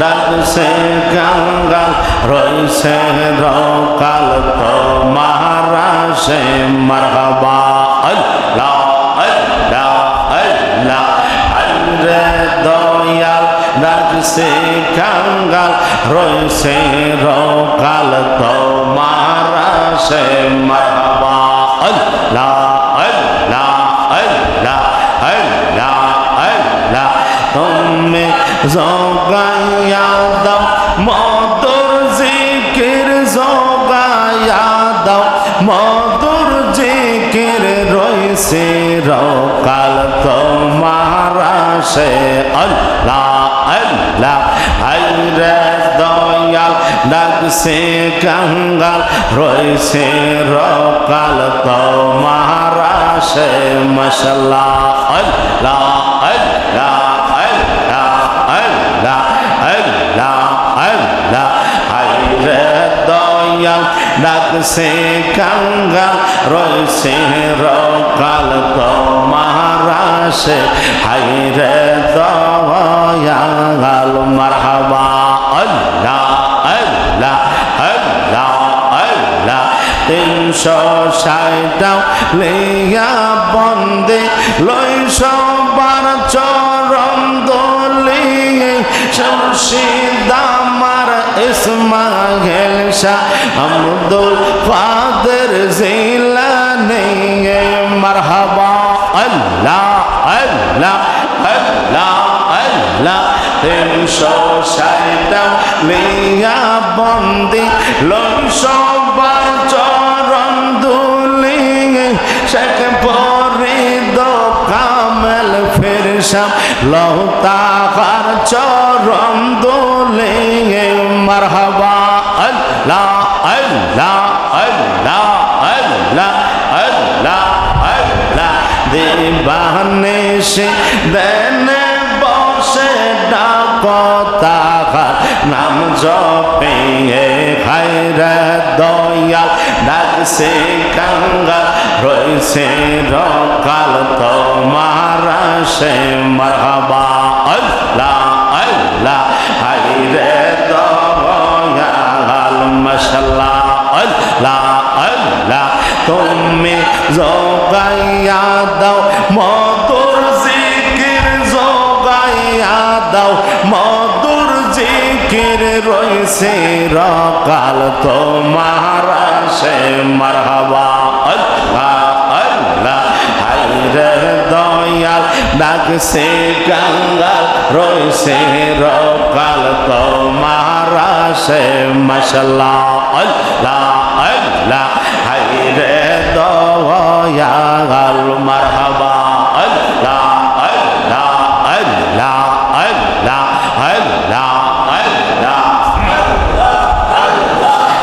ডাকছে গঙ্গাল রইছে রকাল তোমার সে মারহাবা। আল্লাহ আল্লাহ আল্লাহ। আল্রে দয়াল, ডাকছে গঙ্গাল রইছে রকাল তোমার সে মারহাবা। আল্লাহ আল্লাহ আল্লাহ আল্লাহ আল্লাহ। তুমি জগাইয়া দাও মধুর জিকির জগাইয়া দাও মধুর জিকির রইছে রকাল তোমার সে আল্লাহ আল্লাহ রইছে রকাল তোমার সে মশলা ডাকছে কাঙ্গাল রইছে রকাল তোমার সে হাইরে দয়াল, মারহাবা। আল্লাহ আল্লাহ আল্লাহ আল্লাহ। তিনশো ষাটাও লিয়া বন্দে লইশ ইসমাইল শাহ আব্দুল জিলানি মারহাবা। আল্লাহ আল্লাহ আল্লাহ আল্লাহ, তিনশো ষাটাও লিয়া বন্দি লইশ ফিরসাম লহতাকার চরম দুলিয়ে মারহাবা। আল্লাহ আল্লাহ আল্লাহ আল্লাহ আল্লাহ আল্লাহ দিবানে সে দেনে বসে ডাকতাকার নাম জপে খাইরে দয়াল। ডাকছে কাঙ্গা রয়েছে রকাল, তোমার সে মারহাবা। আল্লাহ আল্লাহ তুমি জগাইয়া দাও, মধুর জিকির জগাইয়া দাও। মধুর জিকির রইছে রকাল তোমার, সে মারহাবা। আল্লাহ আল্লাহ হাইরে ডাকছে গঙ্গাল রইছে রকাল তোমার, সে মশলা আল্লাহ